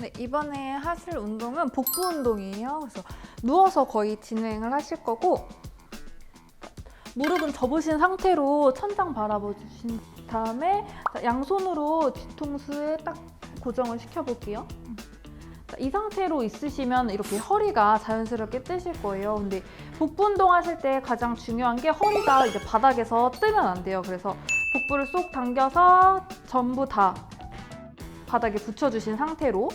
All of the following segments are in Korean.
네, 이번에 하실 운동은 복부 운동이에요. 그래서 누워서 거의 진행을 하실 거고 무릎은 접으신 상태로 천장 바라보신 다음에 자, 양손으로 뒤통수에 딱 고정을 시켜볼게요. 자, 이 상태로 있으시면 이렇게 허리가 자연스럽게 뜨실 거예요. 근데 복부 운동 하실 때 가장 중요한 게 허리가 이제 바닥에서 뜨면 안 돼요. 그래서 복부를 쏙 당겨서 전부 다 바닥에 붙여주신 상태로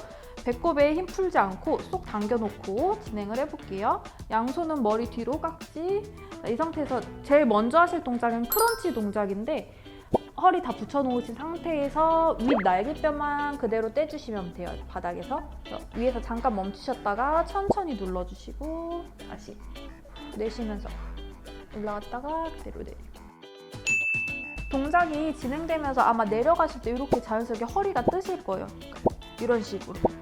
배꼽에 힘 풀지 않고 쏙 당겨놓고 진행을 해볼게요. 양손은 머리 뒤로 깍지. 자, 이 상태에서 제일 먼저 하실 동작은 크런치 동작인데 허리 다 붙여놓으신 상태에서 윗 날개뼈만 그대로 떼주시면 돼요. 바닥에서. 위에서 잠깐 멈추셨다가 천천히 눌러주시고 다시 내쉬면서 올라갔다가 그대로 내리고. 동작이 진행되면서 아마 내려가실 때 이렇게 자연스럽게 허리가 뜨실 거예요. 이런 식으로.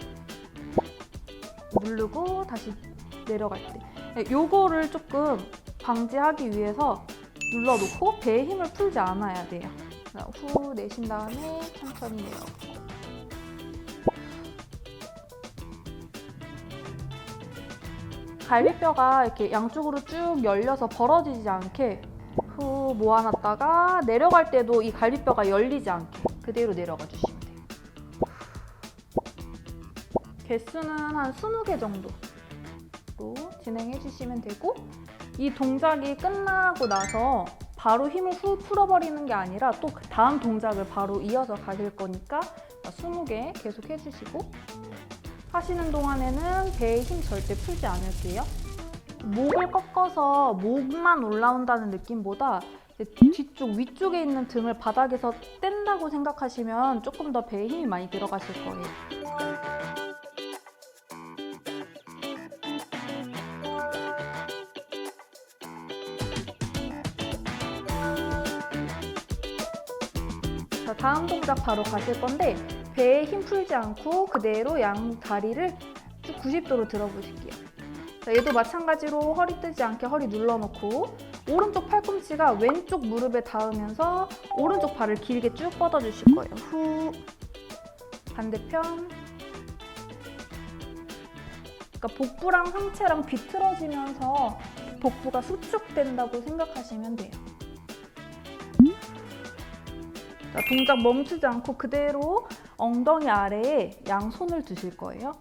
누르고 다시 내려갈 때. 네, 요거를 조금 방지하기 위해서 눌러놓고 배에 힘을 풀지 않아야 돼요. 자, 후 내쉰 다음에 천천히 내려가고. 갈비뼈가 이렇게 양쪽으로 쭉 열려서 벌어지지 않게 후 모아놨다가 내려갈 때도 이 갈비뼈가 열리지 않게 그대로 내려가 주시면 개수는 한 20개 정도로 진행해 주시면 되고 이 동작이 끝나고 나서 바로 힘을 후 풀어버리는 게 아니라 또그 다음 동작을 바로 이어서 가실 거니까 20개 계속 해주시고 하시는 동안에는 배에 힘 절대 풀지 않을게요. 목을 꺾어서 목만 올라온다는 느낌보다 뒤쪽 위쪽에 있는 등을 바닥에서 뗀다고 생각하시면 조금 더 배에 힘이 많이 들어가실 거예요. 자, 다음 동작 바로 가실 건데 배에 힘 풀지 않고 그대로 양 다리를 쭉 90도로 들어보실게요. 자, 얘도 마찬가지로 허리 뜨지 않게 허리 눌러놓고 오른쪽 팔꿈치가 왼쪽 무릎에 닿으면서 오른쪽 발을 길게 쭉 뻗어주실 거예요. 후 반대편 그러니까 복부랑 상체랑 비틀어지면서 복부가 수축된다고 생각하시면 돼요. 동작 멈추지 않고 그대로 엉덩이 아래에 양손을 두실 거예요.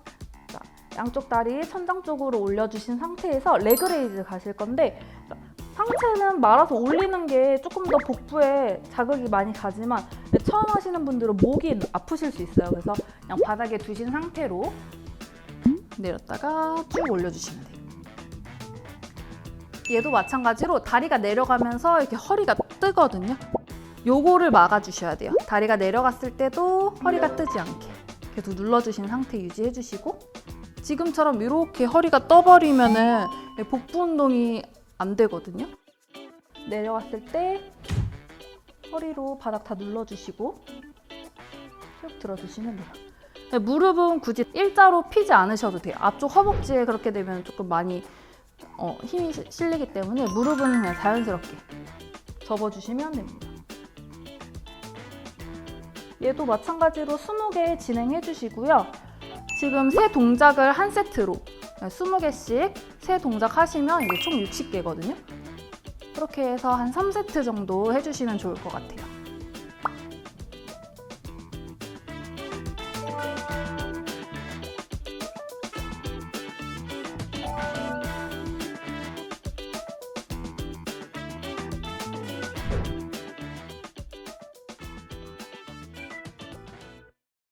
자, 양쪽 다리 천장 쪽으로 올려주신 상태에서 레그레이즈 가실 건데 자, 상체는 말아서 올리는 게 조금 더 복부에 자극이 많이 가지만 처음 하시는 분들은 목이 아프실 수 있어요. 그래서 그냥 바닥에 두신 상태로 내렸다가 쭉 올려주시면 돼요. 얘도 마찬가지로 다리가 내려가면서 이렇게 허리가 뜨거든요. 요거를 막아주셔야 돼요. 다리가 내려갔을 때도 허리가 뜨지 않게 계속 눌러주신 상태 유지해주시고 지금처럼 이렇게 허리가 떠버리면은 복부 운동이 안 되거든요. 내려갔을 때 허리로 바닥 다 눌러주시고 쭉 들어주시면 돼요. 네, 무릎은 굳이 일자로 피지 않으셔도 돼요. 앞쪽 허벅지에 그렇게 되면 조금 많이 어, 힘이 시- 실리기 때문에 무릎은 그냥 자연스럽게 접어주시면 됩니다. 얘도 마찬가지로 20개 진행해 주시고요. 지금 세 동작을 한 세트로 20개씩 세 동작 하시면 이게 총 60개거든요. 그렇게 해서 한 3세트 정도 해주시면 좋을 것 같아요.